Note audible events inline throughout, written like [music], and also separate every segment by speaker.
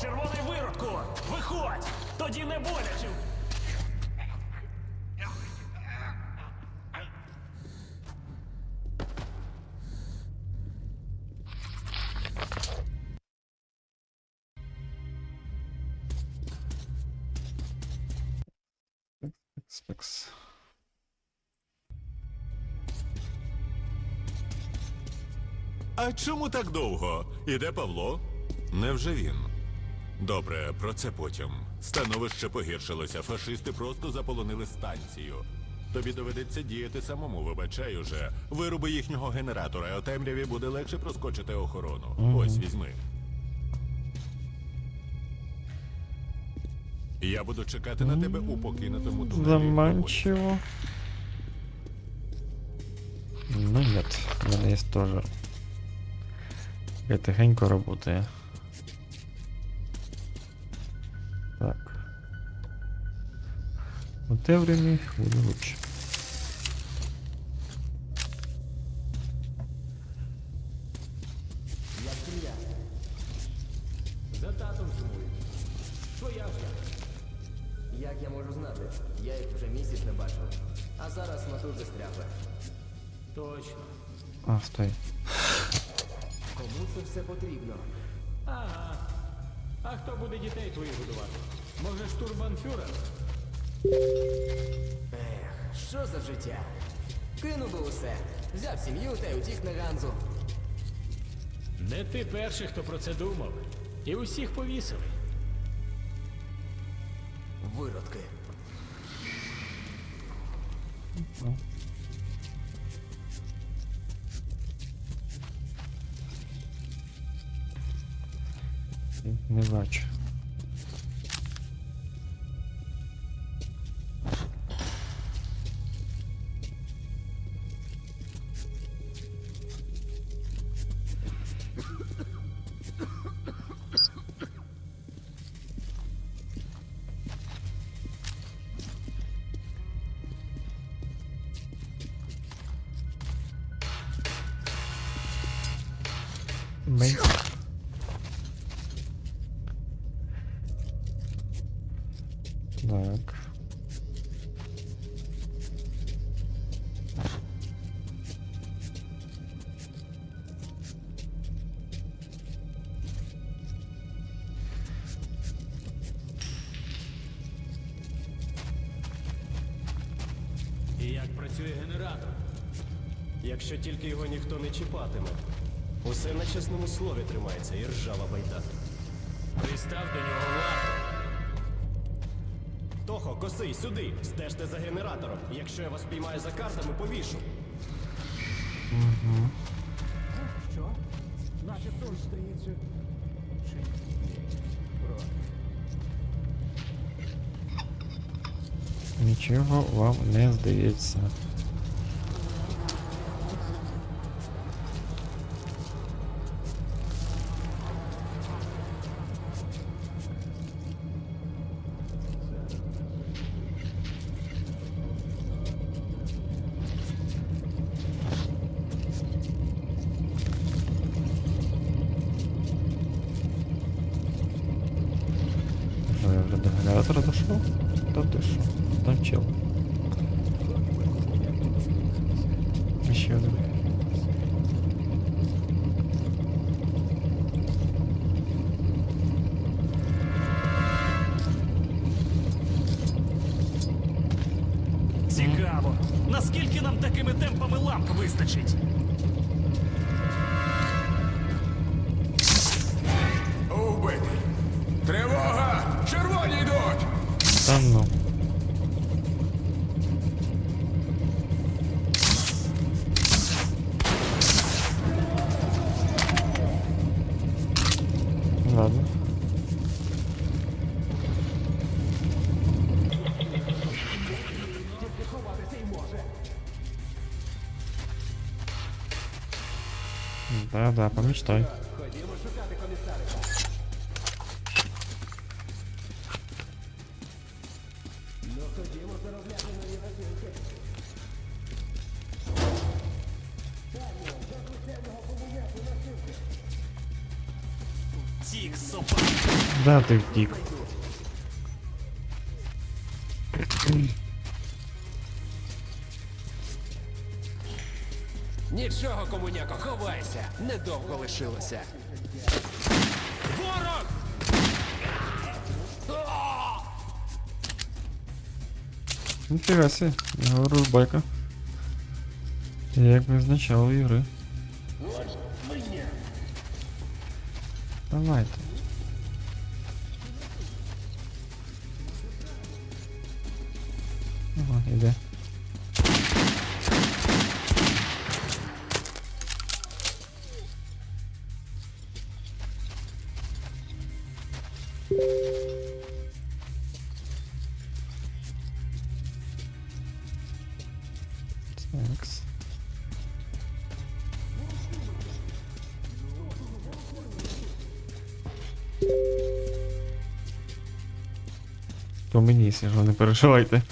Speaker 1: Червоний виродку! Виходь! Тоді не боляче!
Speaker 2: Спекс.
Speaker 3: А чому так довго? Іде Павло? Невже він? Добре, про це потім. Становище погіршилося. Фашисти просто заполонили станцію. Тобі доведеться діяти самому, вибачай уже. Вируби їхнього генератора, а темряві буде легше проскочити охорону. Ось візьми. Я буду чекати на тебе у покинутому тунелі.
Speaker 2: Заманчиво. Ну нет, у мене є тоже. Я тихенько работає. У те время буде лучше.
Speaker 4: За татом сумую. Твоя вже.
Speaker 5: Як я можу знати? Я їх вже місяць не бачив. А зараз ми тут застрягли.
Speaker 4: Точно.
Speaker 2: А, стой.
Speaker 5: Кому це все потрібно?
Speaker 4: Ага. А хто буде дітей твоїх годувати? Може, штурбанфюрер?
Speaker 5: Ех, що за життя? Кинув би усе. Взяв сім'ю та й утік на Ганзу.
Speaker 4: Не ти перший, хто про це думав. І усіх повісили.
Speaker 5: Виродки.
Speaker 2: Не бачу. Мей. Так.
Speaker 4: І як працює генератор?
Speaker 6: Якщо тільки його ніхто не чіпатиме. Усе на чесному слові тримається і ржава байда.
Speaker 4: Пристав до нього варту.
Speaker 6: Тохо, косий, сюди! Стежте за генератором. Якщо я вас піймаю за картами, повішу.
Speaker 2: Нічого вам не здається. До генератора дошов? Та ти що? Там чел. Та ну. Ладно. Да, да, помечтай. Да, ти втік.
Speaker 7: Нічого, комуняко, ховайся. Недовго лишилося.
Speaker 1: Ворог!
Speaker 2: Ніфіга я говорю, байка. Як визначало ігри. Давайте. Ага, іде. Такс. Мені сіжу, не переживайте.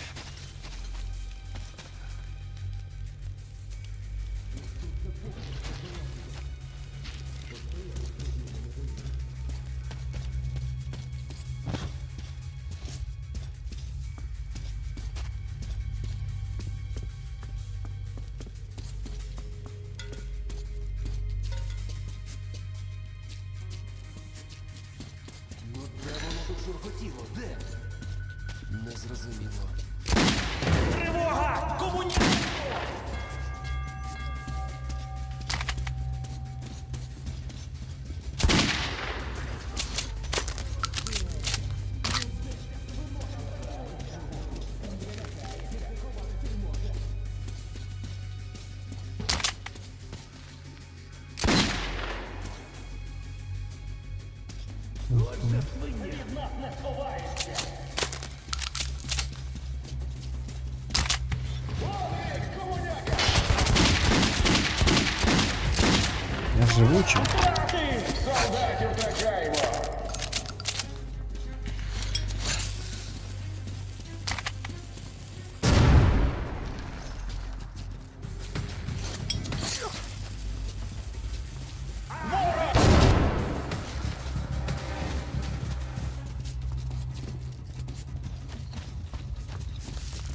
Speaker 1: Тривога!
Speaker 2: Я живучий.
Speaker 8: Солдатів втрачаємо!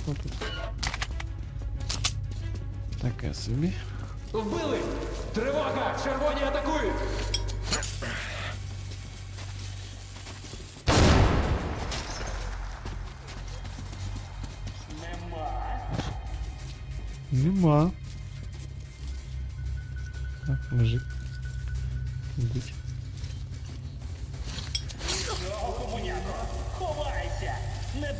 Speaker 2: Що тут? Таке собі.
Speaker 7: Вбили! Тривога! Червоні атакують!
Speaker 2: Нема. Так, лежить. Ідуть.
Speaker 1: Ховайся! Не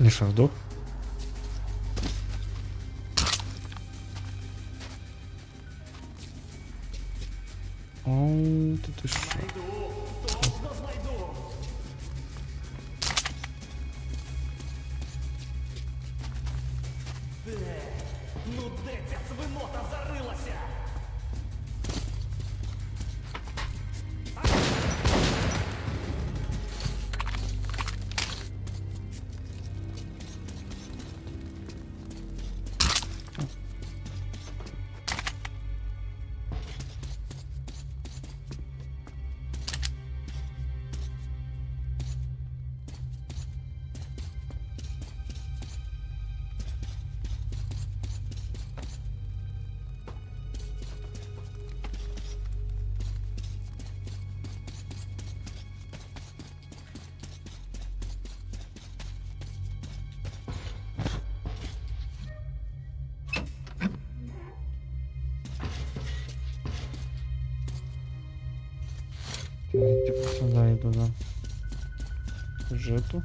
Speaker 2: Ліша вдох. Оу, ти ти що? Я типу сюди йду, да. Сюжету.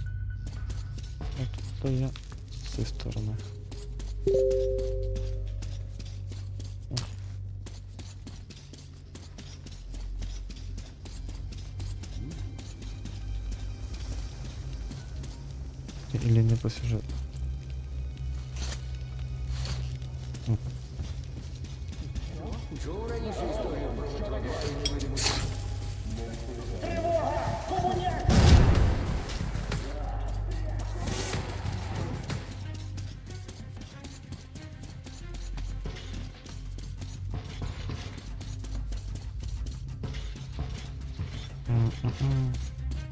Speaker 2: А тут то я з цієї сторони. О. Или не по сюжету.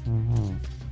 Speaker 2: 嗯嗯。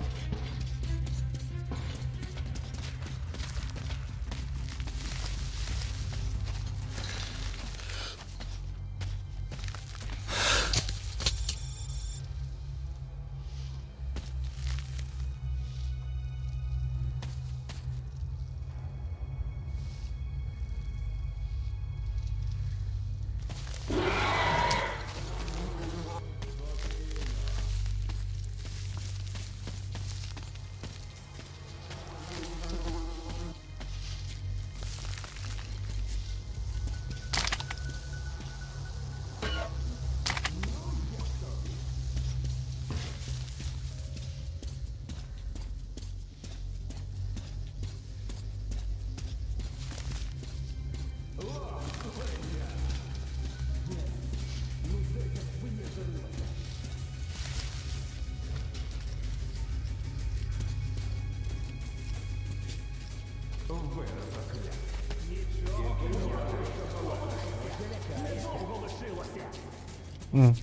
Speaker 2: З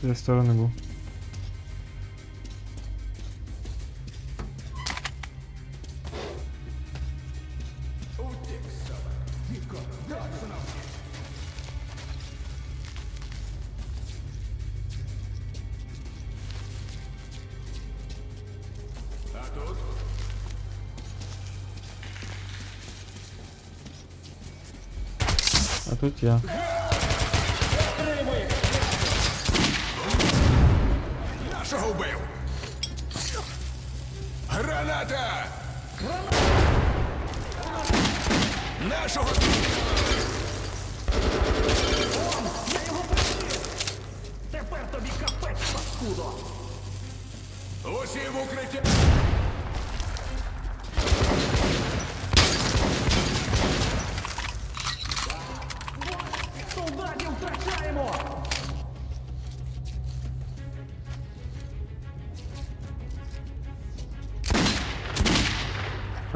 Speaker 2: цієї сторони був. А тут я.
Speaker 8: Нашого вбив! Граната! Нашого!
Speaker 1: Он, я його Тепер тобі капець, паскудо!
Speaker 8: Усі в укриття!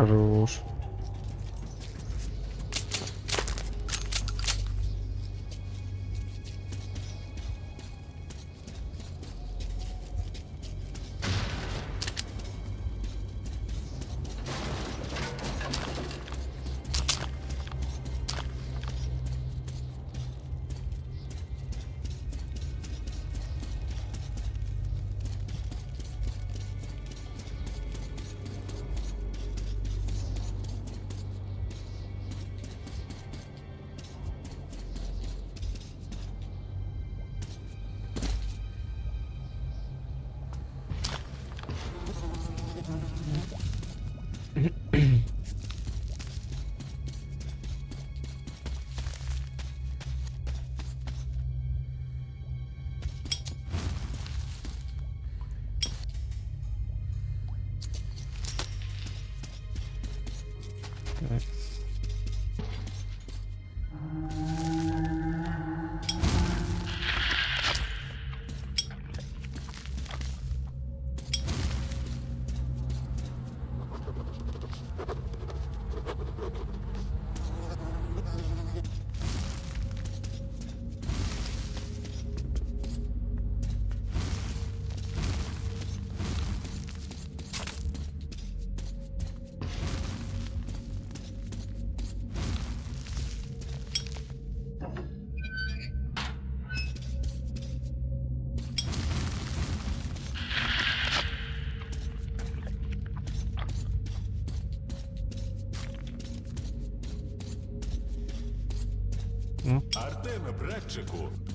Speaker 3: Carlos.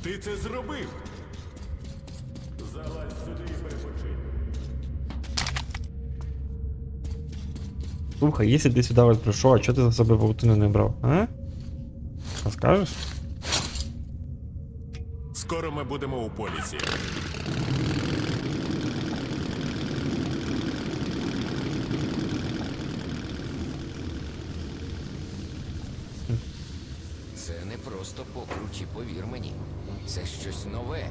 Speaker 3: Ти це зробив. Залазь сюди і перепочинь.
Speaker 2: Слухай, якщо ти сюди ось прийшов, а чого ти за себе паутину не брав, а? Розкажеш?
Speaker 3: Скоро ми будемо у полісі.
Speaker 7: Це не просто покручі, повір мені. Це щось нове,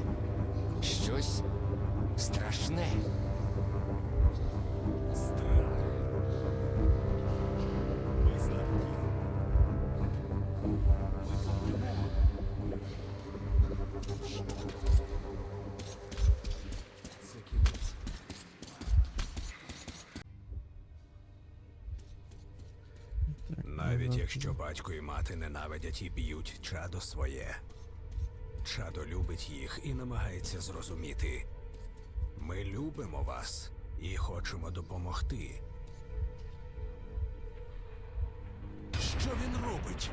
Speaker 7: щось страшне.
Speaker 8: Навіть якщо батько і мати ненавидять і б'ють чадо своє. Чадо любить їх і намагається зрозуміти. Ми любимо вас і хочемо допомогти. Що він робить?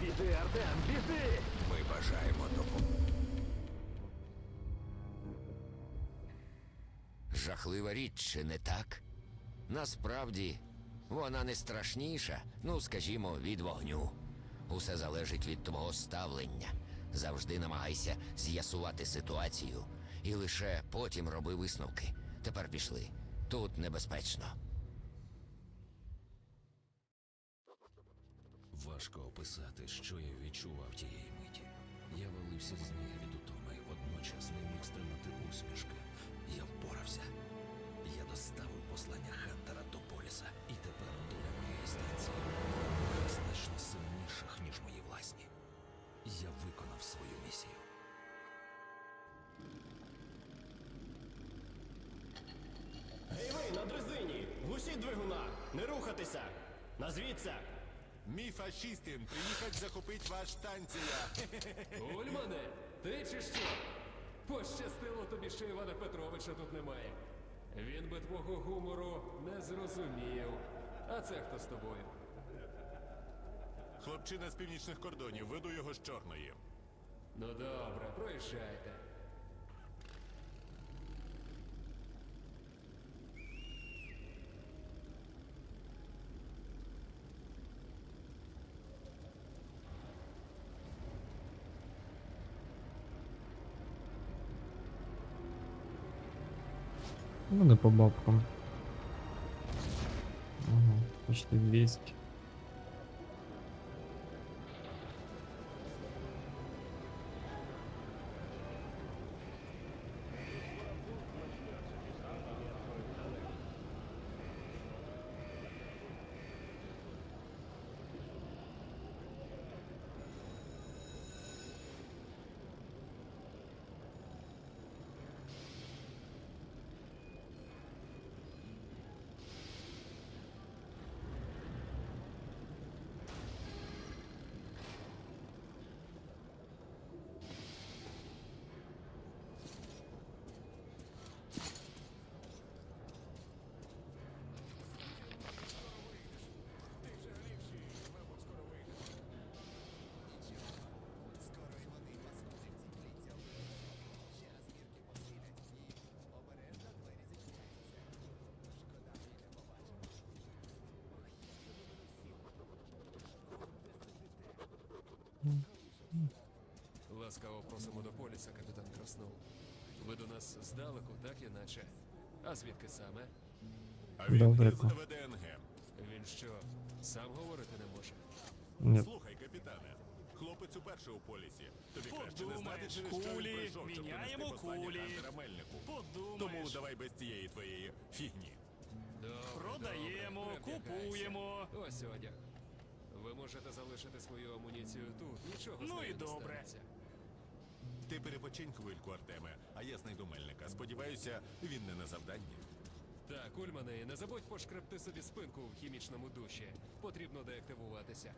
Speaker 8: Біди, Артем, біди! Ми бажаємо допомогти.
Speaker 7: Жахлива річ, чи не так? Насправді, вона не страшніша, ну, скажімо, від вогню. Усе залежить від твого ставлення. Завжди намагайся з'ясувати ситуацію і лише потім роби висновки. Тепер пішли. Тут небезпечно.
Speaker 9: Важко описати, що я відчував тієї миті. Я валився з ніг від утоми, водночас не міг стримати усмішки. Я впорався. Я доставив послання Хантера до поліса, і тепер доля моєї станції значно сильніших, ніж мої власні. Я виконав свою місію.
Speaker 10: Гей ви, на дрезині! Глушіть двигуна! Не рухатися! Назвіться!
Speaker 3: Мій фашистин приїхав захопити ваш станція. [laughs]
Speaker 11: Ульмане, ти чи що? Пощастило тобі, що Івана Петровича тут немає. Би твого гумору не зрозумів. А це хто з тобою?
Speaker 3: Хлопчина з північних кордонів, веду його з чорної.
Speaker 11: Ну добре, проїжджайте.
Speaker 2: Ну, не по бабкам. Ага, почти 200.
Speaker 11: Ласкаво просимо до поліса, капітан Краснов. Ви до нас здалеку, так іначе? А звідки саме?
Speaker 3: А він
Speaker 2: Далеко.
Speaker 3: із ВДНГ.
Speaker 11: Він що, сам говорити не може?
Speaker 2: Ні.
Speaker 3: Слухай, капітане, хлопець уперше у полісі. Тобі краще не знати,
Speaker 1: Подумаєш,
Speaker 3: через що він
Speaker 1: кулі,
Speaker 3: пройшов, щоб
Speaker 1: міняємо
Speaker 3: принести послання
Speaker 1: кулі.
Speaker 3: Хантера Мельнику.
Speaker 1: Подумаєш.
Speaker 3: Тому давай без цієї твоєї фігні.
Speaker 11: Добре,
Speaker 1: Продаємо,
Speaker 11: добре,
Speaker 1: купуємо.
Speaker 11: Ось одяг. Ви можете залишити свою амуніцію тут. Нічого з
Speaker 1: Ну
Speaker 11: нею
Speaker 1: і
Speaker 11: не
Speaker 1: добре.
Speaker 11: станеться.
Speaker 3: Ти перепочинь хвильку, Артеме, а я знайду Мельника. Сподіваюся, він не на завданні.
Speaker 11: Так, Ульмане, не забудь пошкребти собі спинку в хімічному душі. Потрібно деактивуватися.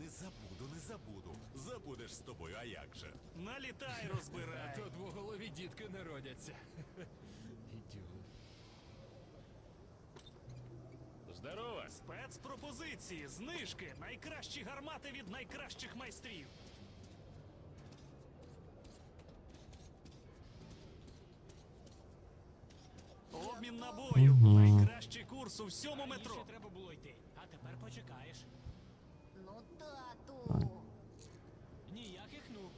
Speaker 3: Не забуду, не забуду. Забудеш з тобою, а як же?
Speaker 1: Налітай,
Speaker 11: А
Speaker 1: розбирай.
Speaker 11: то двоголові дітки не родяться. [laughs] Ідіот.
Speaker 1: Здорово! Спецпропозиції, знижки, найкращі гармати від найкращих майстрів. Найкращий курс у всьому метро.
Speaker 4: треба було йти, а тепер почекаєш.
Speaker 12: Ну, тату.
Speaker 4: Ніяких ну.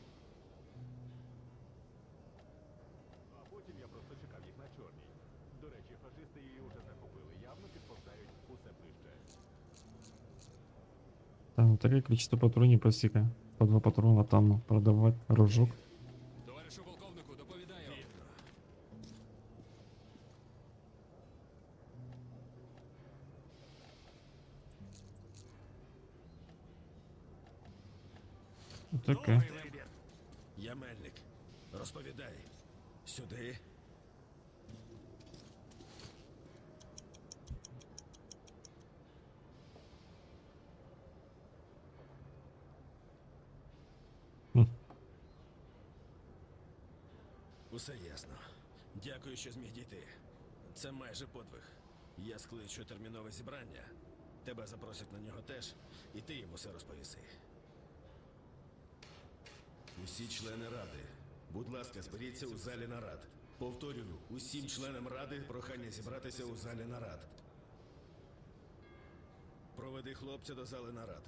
Speaker 3: А потім я просто чекав їх на чорній. До речі, фашисти її вже захопили. Явно підповзають усе ближче.
Speaker 2: Там таке количество патронів просіка. По два патрона там продавати рожок. таке.
Speaker 8: Я мельник. Розповідай. Сюди.
Speaker 10: Усе ясно. Дякую, що зміг дійти. Це майже подвиг. Я скличу термінове зібрання. Тебе запросять на нього теж, і ти йому все розповіси. Усі члени ради. Будь ласка, зберіться у залі нарад. Повторюю, усім членам ради прохання зібратися у залі нарад. Проведи хлопця до зали нарад.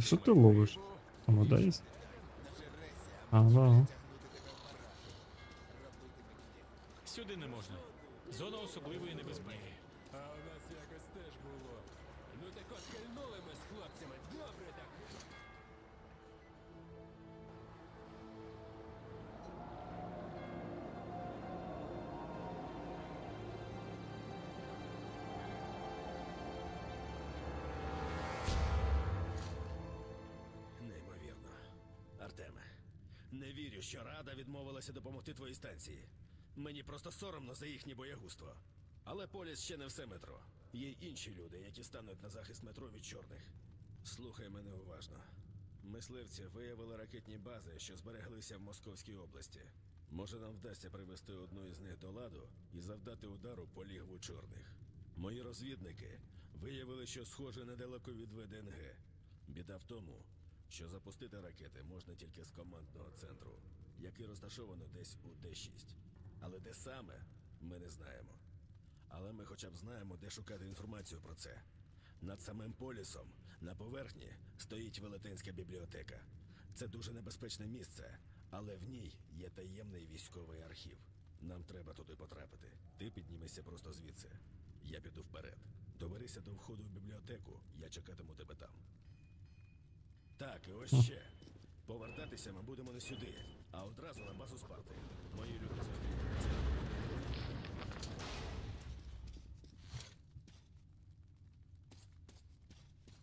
Speaker 2: Що ти ловиш? Там вода є? А, да.
Speaker 13: Робити.
Speaker 4: Сюди не можна. Зона особливої небезпеки.
Speaker 11: А у нас якось теж було. Ну так от кальнули ми з хлопцями. Добре так.
Speaker 10: Не вірю, що Рада відмовилася допомогти твоїй станції. Мені просто соромно за їхнє боягузтво. Але поліс ще не все метро. Є й інші люди, які стануть на захист метро від чорних. Слухай мене уважно. Мисливці виявили ракетні бази, що збереглися в Московській області. Може, нам вдасться привести одну із них до ладу і завдати удару по лігву чорних. Мої розвідники виявили, що схоже недалеко від ВДНГ. Біда в тому, що запустити ракети можна тільки з командного центру, який розташовано десь у Д6. Але де саме, ми не знаємо. Але ми хоча б знаємо, де шукати інформацію про це. Над самим полісом, на поверхні, стоїть велетенська бібліотека. Це дуже небезпечне місце, але в ній є таємний військовий архів. Нам треба туди потрапити. Ти піднімешся просто звідси. Я піду вперед. Доберися до входу в бібліотеку, я чекатиму тебе там. Так, і ось ще. Повертатися ми будемо не сюди, а одразу на базу Спарти. Мої люди зустрінуть.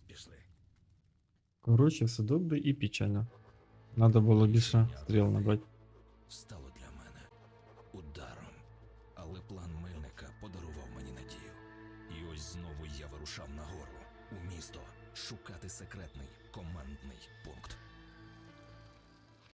Speaker 10: Пішли.
Speaker 2: Коротше, все добре і печально. Надо було більше стріл набрати.
Speaker 9: стало для мене ударом. Але план Мельника подарував мені надію. І ось знову я вирушав нагору у місто шукати секретний командний пункт.